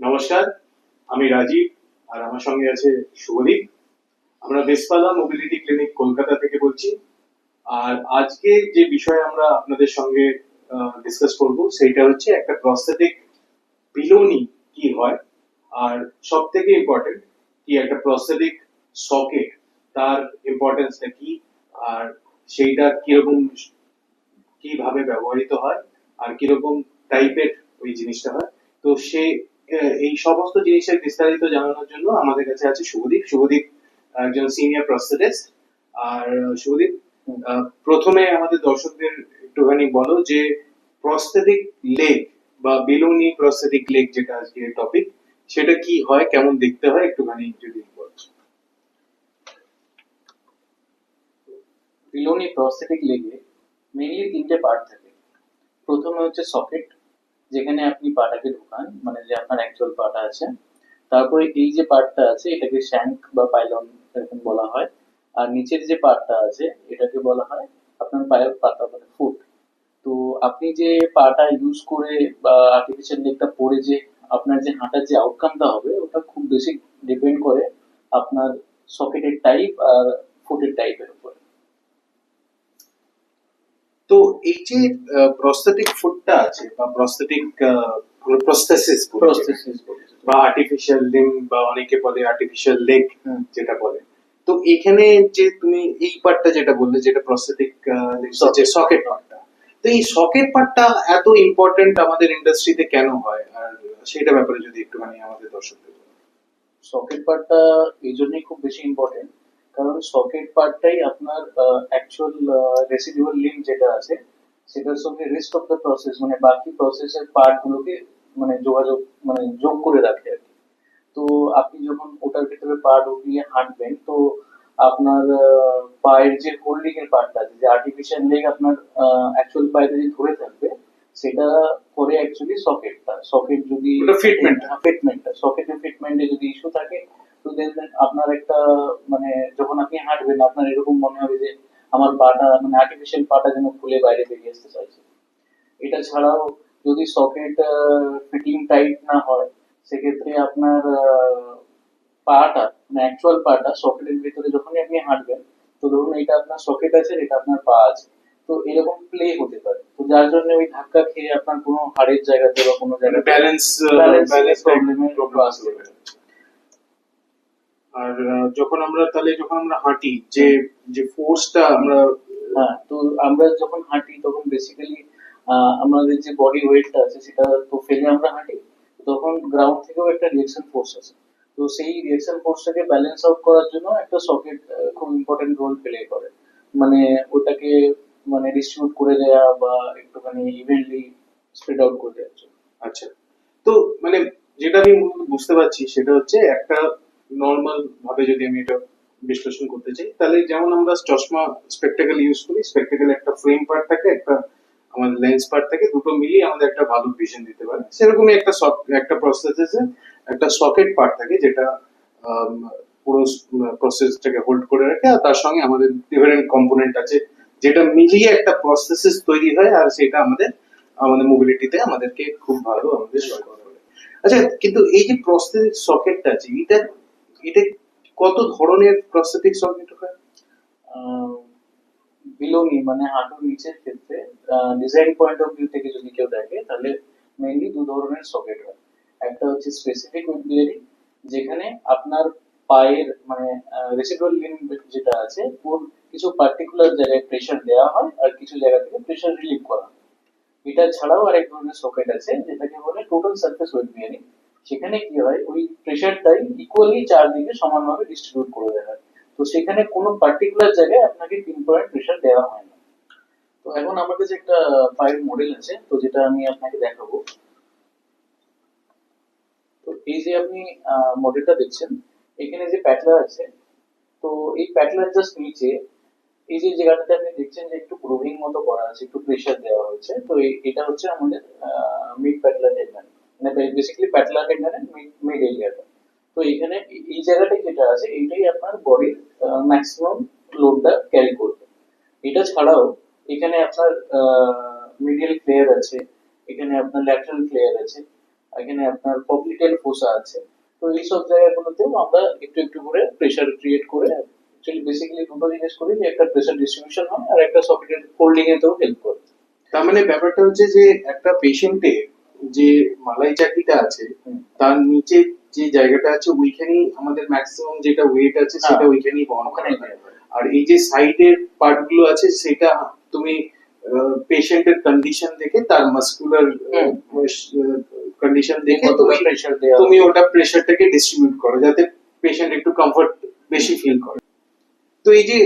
নমস্কার, আমি রাজীব আর আমার সঙ্গে আছে শুভদীপ। আমরা বেসপালা মোবিলিটি ক্লিনিক কলকাতা থেকে বলছি। আর আজকে যে বিষয় আমরা আপনাদের সঙ্গে ডিসকাস করব, সেইটা হচ্ছে একটা প্রস্থেটিক পিলোনি কি হয়, আর সব থেকে ইম্পর্টেন্ট কি একটা প্রস্থেটিক সকেট তার ইম্পর্টেন্সটা কি, আর সেইটা কীরকম, কীভাবে ব্যবহৃত হয়, আর কীরকম টাইপের ওই জিনিসটা হয়। তো সে এই সমস্ত জিনিসের বিস্তারিত জানানোর জন্য আমাদের কাছে আছে শুভদীপ। শুভদীপ একজন সিনিয়র প্রস্থেটিস্ট আর শুভদীপ প্রথমে আমাদের দর্শকদের একটুখানি বলো যে প্রস্থেটিক লেগ বা বিলুনি প্রস্থেটিক লেগ যেটা আজকে টপিক সেটা কি হয়, কেমন দেখতে হয়, একটুখানি যদি বলো। বিলোনি প্রস্থেটিক লেগে মেইনলি তিনটে পার্ট থাকে। প্রথমে হচ্ছে সকেট যেখানে আপনি পাটাকে ঢোকান মানে যে আপনার অ্যাকচুয়াল পাটা আছে, তারপরে এই যে পার্টটা আছে, এটাকে শ্যাঙ্ক বা পাইলন এরকম বলা হয়, আর নিচের যে পার্টটা আছে, এটাকে বলা হয় আপনার পায়ের পাতা মানে ফুট তো আপনি যে পাটা ইউজ করে বা আর্টিফিশিয়াল লেগটা পরে যে আপনার যে হাঁটার যে আউটকামটা হবে, ওটা খুব বেশি ডিপেন্ড করে আপনার সকেটের টাইপ আর ফুটের টাইপের উপরে। তো এই যে প্রস্থেটিক ফুডটা আছে বা প্রস্থেটিক প্রস্থেসিস প্রস্থেসিস বা আর্টিফিশিয়াল লিম বা অনেকে বলে আর্টিফিশিয়াল লেগ যেটা বলে। তো এখানে যে তুমি এই পার্টটা যেটা বললে যেটা প্রস্থেটিক সকেট পার্টটা তো এই সকেট পার্টটা এত ইম্পর্টেন্ট আমাদের ইন্ডাস্ট্রিতে কেন হয়? আর সেটা ব্যাপারে যদি একটুখানি আমাদের দর্শকদের। সকেট পার্টটা এই জন্যই খুব বেশি ইম্পর্টেন্ট কারণ সকেট পার্টটাই আপনার অ্যাকচুয়াল রেসিডিউয়াল লিঙ্ক যেটা আছে সেটার সঙ্গে রেস্ট অফ দ্য প্রসেস মানে বাকি প্রসেসের পার্ট গুলোকে মানে যোগাযোগ মানে যোগ করে রাখে আর কি তো আপনি যখন ওটার ভিতরে পা ঢুকিয়ে হাঁটবেন তো আপনার পায়ের যে হোল্ডিং এর পার্টটা আছে যে আর্টিফিশিয়াল লেগ আপনার অ্যাকচুয়াল পায়েতে যে ধরে থাকবে সেটা করে অ্যাকচুয়ালি সকেটটা সকেট যদি ওটা fitment টা। ফিটমেন্টটা সকেটের ফিটমেন্টে যদি ইস্যু থাকে তো দেন আপনার একটা মানে যখন আপনি হাঁটবেন আপনার এরকম মনে হবে যে আমার পাটা মানে আর্টিফিশিয়াল পাটা যেন খুলে বাইরে বেরিয়ে আসতে চাইছে। এটা ছাড়াও যদি সকেট ফিটিং টাইট না হয় সেক্ষেত্রে আপনার পাটা মানে অ্যাকচুয়াল পাটা সকেটের ভিতরে যখনই আপনি হাঁটবেন তো ধরুন এটা আপনার সকেট আছে এটা আপনার পা আছে। তো এরকম প্লে হতে পারে। তো যার জন্য ওই ধাক্কা খেয়ে আপনার কোনো হাড়ের জায়গাতে বা কোনো জায়গায় ব্যালেন্স ব্যালেন্স problem এর প্রবলেম আসতে পারে আর যখন আমরা তাহলে যখন আমরা হাঁটি যে যে ফোর্সটা আমরা হ্যাঁ তো আমরা যখন হাঁটি তখন বেসিক্যালি আমাদের যে বডি ওয়েটটা আছে সেটা তো ফেলে আমরা হাঁটি তখন গ্রাউন্ড থেকেও একটা রিয়েকশন ফোর্স আছে তো সেই রিয়েকশন ফোর্সটাকে ব্যালেন্স আউট করার জন্য একটা সকেট খুব ইম্পর্টেন্ট রোল প্লে করে। মানে ওটাকে মানে ডিস্ট্রিবিউট করে দেয়া বা একটুখানি ইভেন্টলি স্প্রেড আউট করে দেওয়ার জন্য। আচ্ছা। তো মানে যেটা আমি বুঝতে পারছি সেটা হচ্ছে একটা নর্মাল ভাবে যদি আমি এটা বিশ্লেষণ করতে চাই, তাহলে যেমন আমরা চশমা স্পেকটাকেল ইউজ করি স্পেকটাকেল একটা ফ্রেম পার্ট থাকে, একটা আমাদের লেন্স পার্ট থাকে, দুটো মিলিয়ে আমাদের একটা ভালো ভিশন দিতে পারে। সেরকমই একটা একটা প্রসেসে একটা সকেট পার্ট থাকে যেটা পুরো প্রসেসটাকে হোল্ড করে রাখে, আর তার সঙ্গে আমাদের ডিফারেন্ট কম্পোনেন্ট আছে যেটা মিলিয়ে একটা প্রসেসেস তৈরি হয়, আর সেটা আমাদের আমাদের মোবিলিটিতে আমাদেরকে খুব ভালো আমাদের আচ্ছা কিন্তু এই যে প্রসেস সকেটটা আছে, এটা এটা কত ধরনের প্রস্থেটিক সকেট হয়? বিলোনি মানে হাঁটুর নিচের ক্ষেত্রে ডিজাইন পয়েন্ট অফ ভিউ থেকে যদি কেউ দেখে, তাহলে মেইনলি দু ধরনের সকেট হয়। একটা হচ্ছে স্পেসিফিক বিয়ারিং যেখানে আপনার পায়ের মানে রেসিডুয়াল লিম্ব যেটা আছে, ওর কিছু পার্টিকুলার জায়গায় প্রেশার দেওয়া হয়, আর কিছু জায়গা থেকে প্রেশার রিলিভ করা এটা ছাড়াও আরেক ধরনের সকেট আছে, যেটাকে বলে টোটাল সারফেস ওয়েট বিয়ারিং সেখানে কি হয়? ওই প্রেশারটাই ইকুয়ালি চারদিকে সমানভাবে ডিস্ট্রিবিউট করে হয় তো সেখানে কোনো পার্টিকুলার জায়গায় আপনাকে তিন পয়েন্ট প্রেশার দেওয়া হয় না। তো এখন আমার কাছে একটা পায়ের মডেল আছে, তো যেটা আমি আপনাকে দেখাবো। তো এই যে আপনি মডেলটা দেখছেন, এখানে যে প্যাটলার আছে, তো এই প্যাটলার জাস্ট নিচে, এই যে জায়গাটাতে আপনি দেখছেন যে একটু গ্রোভিং মতো করা আছে, একটু প্রেশার দেওয়া হয়েছে, তো এটা হচ্ছে আমাদের মিড প্যাটলার টেন্ডন মানে বেসিক্যালি প্যাটলার টেন্ডনের মিড এরিয়াটা তো। এখানে এই- জায়গাটা যেটা আছে, এইটাই আপনার বডির ম্যাক্সিমাম লোডটা ক্যারি করবে। এটা ছাড়াও এখানে আপনার মিডিয়াল প্লেয়ার আছে, এখানে আপনার ল্যাটারাল প্লেয়ার আছে, এখানে আপনার পপলিটেল ফোসা আছে। তো এই সব জায়গাগুলোতেও আমরা একটু একটু করে প্রেসার ক্রিয়েট করে অ্যাকচুয়ালি বেসিক্যালি দুটো জিনিস করি, যে একটা প্রেসার ডিস্ট্রিবিউশন হয় আর একটা সকেটের ফোল্ডিং এতেও হেল্প করে। তার মানে ব্যাপারটা হচ্ছে যে একটা পেশেন্টের যে মালাই চাকরিটা আছে তার নিচে যে জায়গাটা আছে ওইখানেই আমাদের ম্যাক্সিমাম যেটা ওয়েট আছে সেটা হ্যাঁ। ওইখানেই বহন করা। আর এই যে সাইডের পার্টগুলো আছে সেটা তুমি পেশেন্টের কন্ডিশন দেখে তার মাস্কুলার কন্ডিশন দেখে তুমি প্রেসার তুমি ওটা প্রেশারটাকে ডিস্ট্রিবিউট করো যাতে পেশেন্ট একটু কমফর্ট বেশি ফিল করে। তো এই যে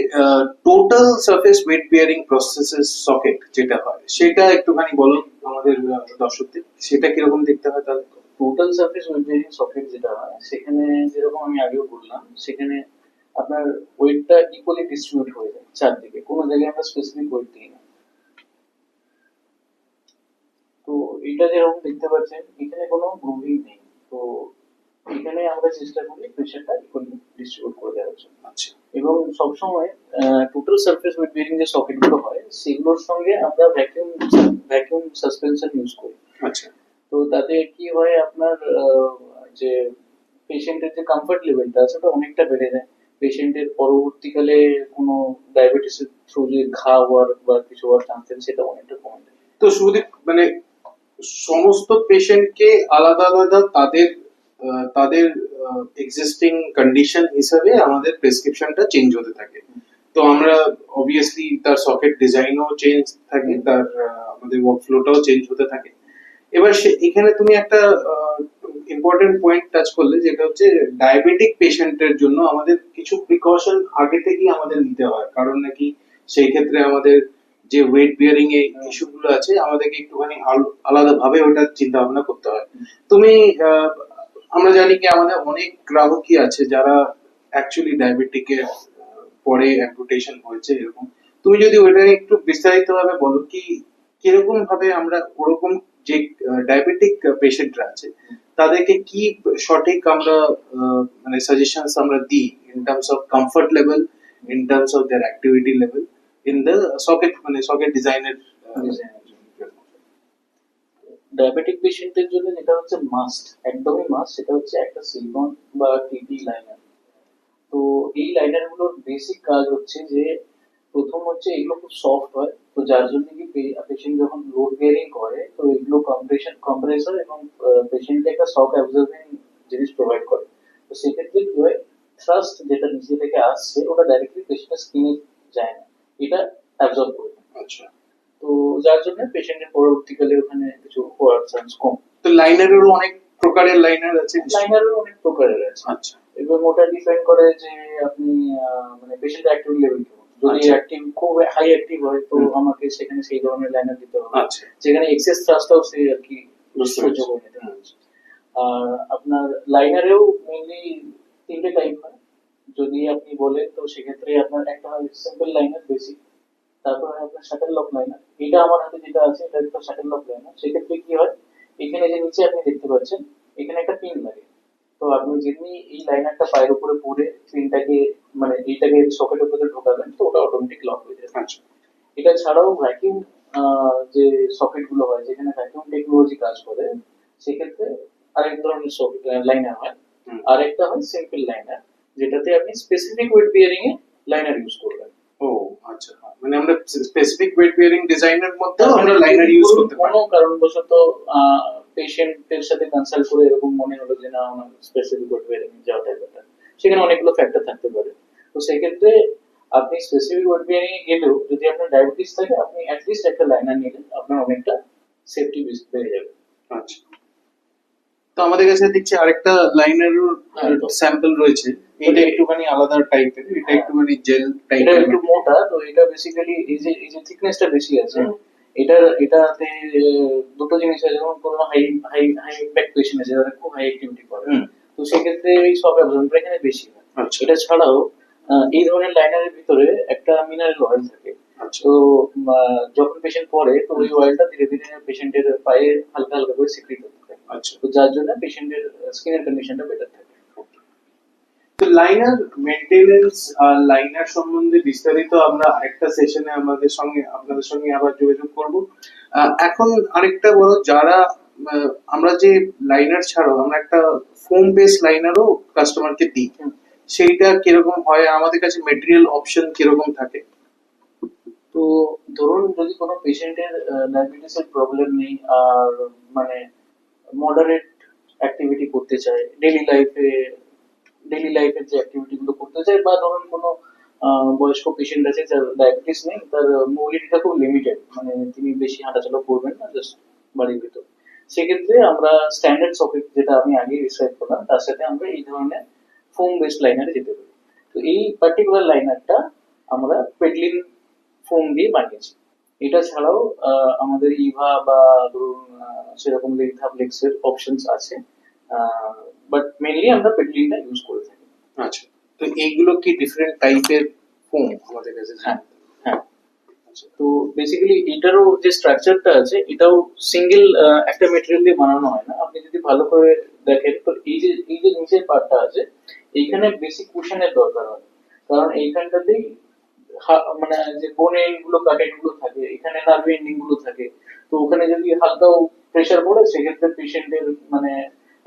টোটাল সারফেস ওয়েট বিয়ারিং প্রসেসের সকেট যেটা হয়, সেটা একটুখানি বলুন আমাদের দর্শকদের, সেটা কীরকম দেখতে হয় তাহলে? Total surface weight bearing socket যেটা হয়, সেখানে যেরকম আমি আগেও বললাম, সেখানে আপনার ওয়েটটা ইকুয়ালি ডিস্ট্রিবিউট হয়ে যায় চারদিকে। কোনো জায়গায় আমরা স্পেসিফিক ওয়েট দিই না। তো এটা যেরকম দেখতে পাচ্ছেন, এখানে কোনো গ্রুভিং নেই। তো এখানে আমরা চেষ্টা করি প্রেশারটা ইকুয়ালি ডিস্ট্রিবিউট করে দেওয়ার জন্য। আচ্ছা। এবং সবসময় টোটাল সারফেস ওয়েট বেরিং যে সকেটগুলো হয় সেগুলোর সঙ্গে আমরা ভ্যাকিউম ভ্যাকিউম সাসপেনশন ইউজ করি। আচ্ছা। তো তাতে কি হয় আপনার যে পেশেন্টের যে কমফর্ট লেভেলটা আছে ওটা অনেকটা বেড়ে যায়। পেশেন্টের পরবর্তীকালে কোনো ডায়াবেটিসের থ্রু যে ঘা হওয়ার বা কিছু হওয়ার চান্সেস সেটা অনেকটা কমে যায়। তো শুধু মানে সমস্ত পেশেন্টকে আলাদা আলাদা তাদের তাদের এক্সিস্টিং কন্ডিশন হিসাবে আমাদের প্রেসক্রিপশনটা চেঞ্জ হতে থাকে। তো আমরা অবভিয়াসলি তার সকেট ডিজাইনও চেঞ্জ থাকে, তার আমাদের ওয়ার্কফ্লোটাও চেঞ্জ হতে থাকে। এবার সে, এখানে তুমি একটা ইম্পর্টেন্ট পয়েন্ট টাচ করলে, যেটা হচ্ছে ডায়াবেটিক পেশেন্টের জন্য আমাদের কিছু প্রিকশন আগে থেকেই আমাদের নিতে হয়। কারণ নাকি সেই ক্ষেত্রে আমাদের যে ওয়েট বিয়ারিং এ ইস্যুগুলো আছে, আমাদেরকে একটুখানি আলাদা ভাবে ওটা চিন্তা ভাবনা করতে হয়। তুমি আমরা জানি কি আমাদের অনেক গ্রাহকই আছে যারা অ্যাকচুয়ালি ডায়াবেটিকের পরে অ্যাম্পুটেশন হয়েছে এরকম। তুমি যদি ওইটা একটু বিস্তারিত ভাবে বলো কি, কীরকম ভাবে আমরা ওরকম যে ডায়াবেটিক পেশেন্টরা আছে, তাদেরকে কি সঠিক আমরা মানে সাজেশনস আমরা দিই in terms of comfort level in terms of their activity level in the socket মানে সকেট ডিজাইনের ডায়াবেটিক পেশেন্টের জন্য যেটা হচ্ছে মাস্ট একদমই মাস্ট সেটা হচ্ছে একটা সিলিকন বা টিপি লাইনার তো এই লাইনারগুলোর বেসিক কাজ হচ্ছে যে প্রথম হচ্ছে এগুলো খুব সফট হয়, তো যার জন্য কি পেশেন্ট যখন লোড বিয়ারিং করে, তো এগুলো কম্প্রেশন কম্প্রেসর এবং পেশেন্টকে একটা শক অ্যাবজর্বিং জিনিস প্রোভাইড করে। তো সেক্ষেত্রে কি হয় থ্রাস্ট যেটা নিচে থেকে আসছে, ওটা ডাইরেক্টলি পেশেন্টের স্কিনে যায় না। এটা অ্যাবজর্ব করে। আচ্ছা। তো যার জন্য পেশেন্টের পরবর্তীকালে ওখানে কিছু হওয়ার চান্স কম। তো লাইনারেরও অনেক প্রকারের লাইনার আছে লাইনারও অনেক প্রকারের আছে। আচ্ছা। এবং ওটা ডিফাইন করে যে আপনি মানে পেশেন্ট অ্যাক্টিভ লেভেল যদি আচ্ছা। অ্যাক্টিভ খুব হাই অ্যাক্টিভ হয় তো আমাকে সেখানে সেই ধরনের লাইনার দিতে হবে। আচ্ছা। যেখানে এক্সেস থ্রাস্টটাও সে আর কি সহ্য করে নিতে আর আপনার লাইনারেও মেইনলি তিনটে টাইপ হয়। যদি আপনি বলেন তো সেক্ষেত্রে আপনার একটা সিম্পল লাইনার বেসিক তারপর আপনার শাটেল লক লাইনার এটা আমার হাতে যেটা আছে এটা একটা শাটেল লক লাইনার সেক্ষেত্রে কি হয়? এখানে যে নিচে আপনি দেখতে পাচ্ছেন এখানে একটা পিন লাগে। তো আপনি যেমনি এই লাইনারটা পায়ের উপরে পরে পিনটাকে মানে এইটাকে সকেটের উপরে ঢোকাবেন তো ওটা অটোমেটিক লক হয়ে যাবে আচ্ছা। এটা ছাড়াও ভ্যাকিউম যে সকেটগুলো হয় যেখানে ভ্যাকিউম টেকনোলজি কাজ করে সেক্ষেত্রে আরেক ধরনের সকেট লাইনার হয়। হুম। আর একটা হয় সিম্পল লাইনার যেটাতে আপনি specific weight bearing a liner use করবেন। ও। আচ্ছা মানে আমরা স্পেসিফিক ওয়েট বিয়ারিং ডিজাইনের মধ্যেও আমরা লাইনার ইউজ করতে পারি। কোনো কারণবশত পেশেন্টের সাথে কনসাল্ট করে এরকম মনে হলো যে না আমার স্পেসিফিক ওয়েট বিয়ারিং যাওয়াটাই বেটার সেখানে অনেকগুলো ফ্যাক্টর থাকতে পারে। তো সেক্ষেত্রে আপনি স্পেসিফিক ওয়েট বিয়ারিং এ গেলেও যদি আপনার ডায়াবেটিস থাকে আপনি অ্যাটলিস্ট একটা লাইনার নিলে আপনার অনেকটা সেফটি বেড়ে যাবে। আচ্ছা। তো আমাদের কাছে দেখছি আরেকটা লাইনারের হ্যাঁ, স্যাম্পল রয়েছে। এটা একটুখানি আলাদা টাইপের এটা হ্যাঁ। একটুখানি জেল টাইপের এটা একটু মোটা তো এটা বেসিক্যালি এই যে এই যে থিকনেসটা বেশি আছে। এটার এটাতে দুটো জিনিস আছে যেমন কোনো high high high impact patient আছে যারা খুব হাই অ্যাক্টিভিটি করে। তো সেক্ষেত্রে এই সব অ্যাবজর্বটা এখানে বেশি হয় আচ্ছা। এটা ছাড়াও এই ধরনের লাইনারের ভিতরে একটা মিনারেল অয়েল থাকে। আচ্ছা। তো যখন পেশেন্ট পড়ে তো ওই অয়েলটা ধীরে ধীরে পেশেন্টের পায়ে হালকা হালকা করে সিক্রিট হতে থাকে। আচ্ছা। তো যার জন্য পেশেন্টের স্কিনের কন্ডিশনটা বেটার থাকে। লাইনার মেইনটেনেন্স আর লাইনার সম্বন্ধে বিস্তারিত আমরা আরেকটা সেশনে আমাদের সঙ্গে আপনাদের সঙ্গে আবার যোগাযোগ করব। এখন আরেকটা বলো যারা আমরা যে লাইনার ছাড়াও আমরা একটা ফোম বেস লাইনারও কাস্টমারকে দিই সেইটা কীরকম হয়? আমাদের কাছে মেটেরিয়াল অপশন কীরকম থাকে? তো ধরুন যদি কোনো পেশেন্টের ডায়াবেটিসের প্রবলেম নেই আর মানে মডারেট অ্যাক্টিভিটি করতে চায় ডেলি লাইফে ডেলি লাইফের যে অ্যাক্টিভিটি গুলো করতে চায় বা ধরুন কোনো বয়স্ক পেশেন্ট আছে যার ডায়াবেটিস নেই, তার মোবিলিটিটা খুব লিমিটেড মানে তিনি বেশি হাঁটাচলা করবেন না জাস্ট বাড়ির ভিতর। সেক্ষেত্রে আমরা স্ট্যান্ডার্ড সকেট যেটা আমি আগে ডিসক্রাইব করলাম, তার সাথে আমরা এই ধরনের ফোম বেসড লাইনারে যেতে পারি। তো এই পার্টিকুলার লাইনারটা আমরা পেডলিন ফোম দিয়ে বানিয়েছি। এটা ছাড়াও আমাদের ইভা বা ধরুন সেরকম লিথাফ্লেক্সের অপশনস আছে। বাট মেনলি আমরা পেডলিনটা ইউজ করে থাকি আচ্ছা। তো এইগুলো কি ডিফারেন্ট টাইপের ফোম আমাদের কাছে? হ্যাঁ হ্যাঁ। তো বেসিক্যালি এটারও যে স্ট্রাকচারটা আছে এটাও সিঙ্গেল একটা মেটেরিয়াল দিয়ে বানানো হয় না। আপনি যদি ভালো করে দেখেন তো এই যে এই যে নিচের পার্টটা আছে এইখানে বেসিক কুশনের দরকার হয়। কারণ এইখানটাতেই মানে যে বোন এন্ডগুলো গুলো থাকে এখানে নার্ভ এন্ডিংগুলো থাকে। তো ওখানে যদি হালকাও প্রেশার পড়ে সেক্ষেত্রে পেশেন্টের মানে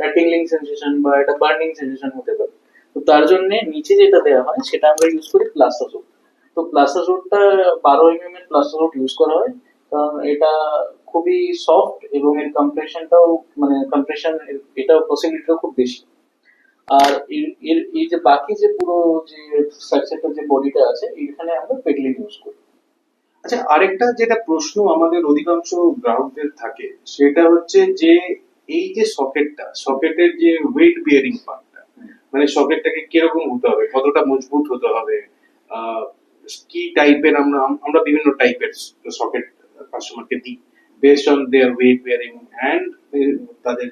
টিংলিং সেন্সেশন বা একটা বার্নিং সেন্সেশন হতে পারে। তো তার জন্য নিচে যেটা দেওয়া হয়, সেটা আমরা ইউজ করি প্লাস্টাসোড তো প্লাস্টাসোডটা বারো এমএম এর প্লাস্টাসোড ইউজ করা হয়। কারণ এটা খুবই সফট এবং এর কম্প্রেশনটাও মানে কম্প্রেশন এটাও পসিবিলিটিও খুব বেশি। আর এর- এই যে বাকি যে পুরো যে স্ট্রাকচারটা যে বডিটা আছে এখানে আমরা পেডলিং ইউজ করি। আচ্ছা আরেকটা যেটা প্রশ্ন আমাদের অধিকাংশ গ্রাহকদের থাকে, সেটা হচ্ছে যে এই যে সকেটটা সকেটের যে ওয়েট বিয়ারিং পার্টটা মানে সকেটটাকে কীরকম হতে হবে? কতটা মজবুত হতে হবে? কি টাইপের আমরা আমরা বিভিন্ন টাইপের সকেট কাস্টমারকে দিই based on their weight bearing and তাদের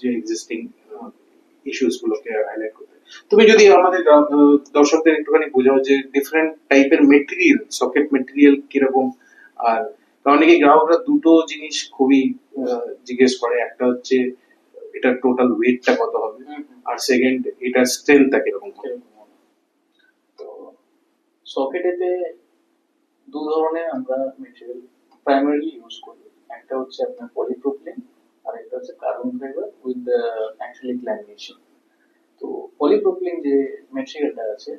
যে এক্সিস্টিং ইস্যুস গুলোকে হাইলাইট করতে। তুমি যদি আমাদের দর্শকদের একটুখানি বোঝাও যে ডিফারেন্ট টাইপের মেটেরিয়াল সকেট মেটেরিয়াল কীরকম, আর কারণ কি গ্রাহকরা দুটো জিনিস খুবই জিজ্ঞেস করে। একটা হচ্ছে এটার টোটাল ওয়েটটা কত হবে? আর সেকেন্ড এটার স্ট্রেংথটা কীরকম হবে? তো সকেটেতে দু ধরনের আমরা মেটেরিয়াল প্রাইমারিলি ইউজ করি। একটা হচ্ছে আপনার পলিপ্রোপিলিন আর একটা হচ্ছে carbon fibre with acrylic lamination তো পলিপ্রোপিলিন যে মেটেরিয়ালটা আছে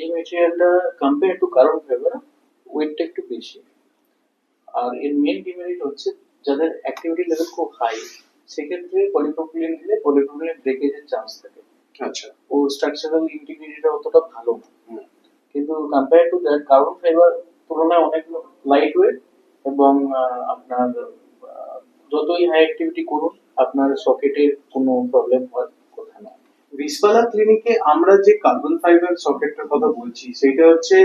এই মেটেরিয়ালটা কম্পেয়ার টু কার্বন ফাইবার ওয়েটটা একটু বেশি। আর এর মেন ডিমেরিট হচ্ছে যাদের অ্যাক্টিভিটি লেভেল খুব হাই সেক্ষেত্রে পলিপ্রোপিলিন দিলে পলিপ্রোপিলিন ব্রেকেজের চান্স থাকে। আচ্ছা। ও স্ট্রাকচারাল ইন্টিগ্রিটিটা অতটা ভালো কিন্তু compare to that carbon fibre তুলনায় অনেক লাইট ওয়েট এবং আপনার যতই হাই অ্যাক্টিভিটি করুন আপনার সকেটের কোনো প্রবলেম হওয়ার কথা না রিসপালা ক্লিনিকে আমরা যে কার্বন ফাইবার সকেটটার কথা বলছি সেটা হচ্ছে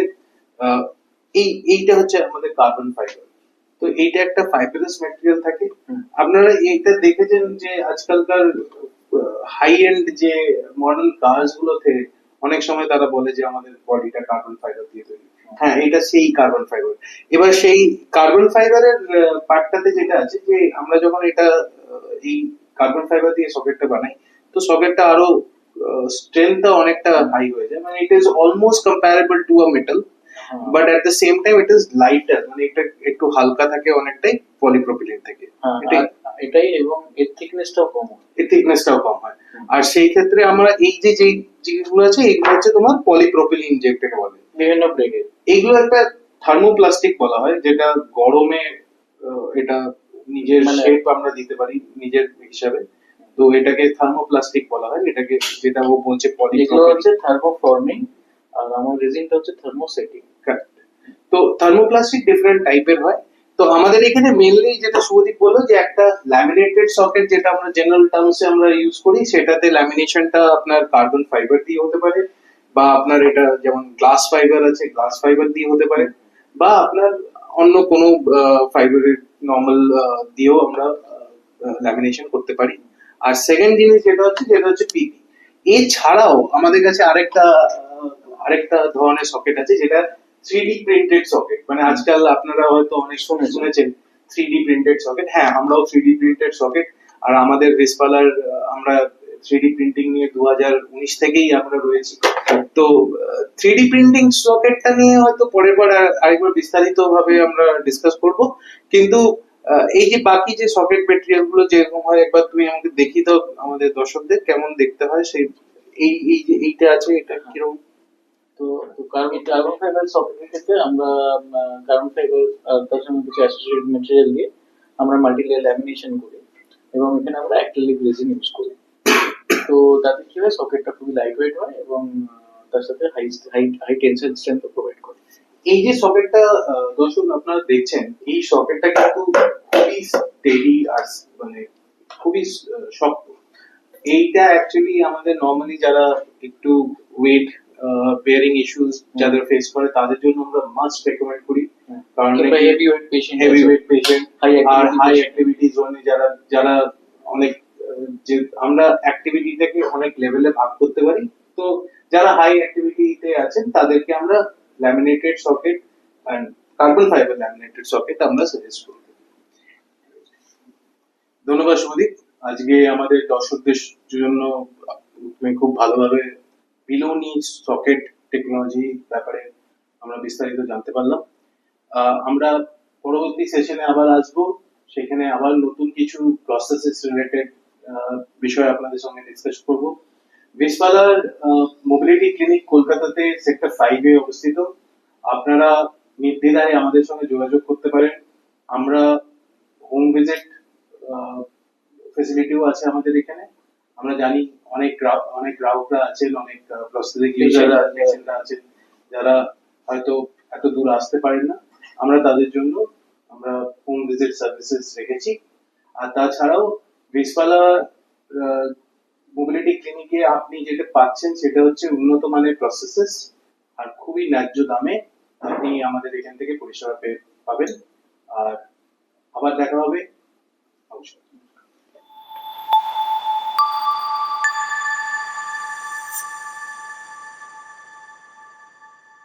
এই এইটা হচ্ছে আমাদের কার্বন ফাইবার তো এইটা একটা ফাইবারাস ম্যাটেরিয়াল থাকে। আপনারা এইটা দেখেছেন যে আজকালকার হাই এন্ড যে মডার্ন কার্স গুলোতে অনেক সময় তারা বলে যে আমাদের বডিটা কার্বন ফাইবার দিয়ে তৈরি। হ্যাঁ এটা সেই কার্বন ফাইবার এবার সেই কার্বন ফাইবারের পার্টটাতে যেটা আছে যে আমরা যখন এটা এই কার্বন ফাইবার দিয়ে সকেটটা বানাই তো সকেটটা আরও স্ট্রেংথটা অনেকটা হাই হয়ে যায়। মানে it is almost comparable to a metal but at the same time it is lighter মানে এটা একটু হালকা থাকে অনেকটাই পলিপ্রোপিলিন থেকে। হ্যাঁ, এটাই এটাই এবং এর থিকনেসটাও কম হয়। এর থিকনেসটাও কম হয়। আর সেই ক্ষেত্রে আমরা এই যে যেই জিনিসগুলো আছে এগুলো হচ্ছে তোমার পলিপ্রোপিলিন যেটাকে বলে। বিভিন্ন ব্রেকের এইগুলো একটা থার্মোপ্লাস্টিক বলা হয় যেটা গরমে এটা নিজের মানে- শেপ আমরা দিতে পারি নিজের হিসাবে। তো এটাকে থার্মোপ্লাস্টিক বলা হয় এটাকে যেটা ও বলছে এগুলো পলিপ্রোপিলিন হচ্ছে থার্মোফর্মিং আর আমার রেজিনটা হচ্ছে থার্মোসেটিং Correct. তো থার্মোপ্লাস্টিক ডিফারেন্ট টাইপের হয়। তো আমাদের এখানে মেনলি যেটা শুভদীপ বলল যে একটা ল্যামিনেটেড সকেট যেটা আমরা জেনারেল টার্মসে আমরা ইউজ করি, সেটাতে ল্যামিনেশনটা আপনার কার্বন ফাইবার দিয়ে হতে পারে বা আপনার এটা যেমন গ্লাস ফাইবার আছে গ্লাস ফাইবার দিয়ে হতে পারে বা আপনার অন্য কোনো ফাইবারের নর্মাল দিয়েও আমরা ল্যামিনেশন করতে পারি। আর সেকেন্ড জিনিস যেটা হচ্ছে যেটা হচ্ছে পিপি এছাড়াও আমাদের কাছে আরেকটা আরেকটা ধরনের সকেট আছে, যেটা থ্রি প্রিন্টেড সকেট মানে আজকাল আপনারা হয়তো অনেক সময় শুনেছেন। প্রিন্টেড সকেট হ্যাঁ আমরাও প্রিন্টেড সকেট আর আমাদের রিসপালার আমরা প্রিন্টিং নিয়ে দু হাজার উনিশ থেকেই আমরা রয়েছি। তো প্রিন্টিং সকেটটা নিয়ে হয়তো পরের বার আর- আরেকবার বিস্তারিত ভাবে আমরা ডিসকাস করব। কিন্তু এই যে বাকি যে সকেট ম্যাটেরিয়ালগুলো যেরকম হয় একবার তুমি আমাকে দেখিয়ে দাও আমাদের দর্শকদের কেমন দেখতে হয় সেই এই এই যে এইটা আছে এটা কীরকম? তো কার্বন কার্বন ফাইবার সকেটের ক্ষেত্রে আমরা কার্বন ল্যামিনেশন করি এবং এখানে আমরা অ্যাক্রিলিক রেজিন ইউজ করি। তো তাতে কি হয়? সকেটটা খুবই লাইট হয় এবং তার সাথে high high high tension strength provide করে। এই যে সকেটটা দর্শক আপনারা দেখছেন, এই সকেটটা কিন্তু খুবই স্টেডি আর মানে খুবই শক্ত। এইটা অ্যাকচুয়ালি আমাদের নর্মালি যারা একটু ওয়েট বেয়ারিং ইস্যুস যাদের ফেস করে তাদের জন্য আমরা মাস্ট রেকমেন্ড করি। কারণ কিংবা heavy weight patient heavy weight patient আর হাই অ্যাক্টিভিটি জোনে যারা যারা অনেক যে আমরা অ্যাক্টিভিটিটাকে অনেক লেভেলে ভাগ করতে পারি। তো যারা হাই অ্যাক্টিভিটিতে আছেন তাদেরকে আমরা laminated socket and carbon fibre laminated socket আমরা সাজেস্ট করব। ধন্যবাদ সুদীপ আজকে আমাদের দর্শকদের জন্য তুমি খুব ভালোভাবে বিলোনি সকেট টেকনোলজি ব্যাপারে আমরা বিস্তারিত জানতে পারলাম। আমরা পরবর্তী সেশনে আবার আসব। সেখানে আবার নতুন কিছু প্রসেসেস রিলেটেড বিষয় আপনাদের সঙ্গে ডিসকাস করব। বিসপালার মোবিলিটি ক্লিনিক কলকাতাতে সেক্টর ফাইভে অবস্থিত। আপনারা নির্দ্বিধায় আমাদের সঙ্গে যোগাযোগ করতে পারেন। আমরা হোম ভিজিট ফেসিলিটিও আছে আমাদের এখানে। আমরা জানি অনেক অনেক গ্রাহকরা আছেন অনেক প্রস্তুতিক ইউজাররা পেশেন্টরা আছেন যারা হয়তো এত দূর আসতে পারেন না। আমরা তাদের জন্য আমরা হোম ভিজিট সার্ভিসেস রেখেছি। আর তাছাড়াও বিসপালা মোবিলিটি ক্লিনিকে আপনি যেটা পাচ্ছেন সেটা হচ্ছে উন্নত মানের প্রসেসেস আর খুবই ন্যায্য দামে আপনি আমাদের এখান থেকে পরিষেবা পেয়ে পাবেন। আর আবার দেখা হবে। নমস্কার।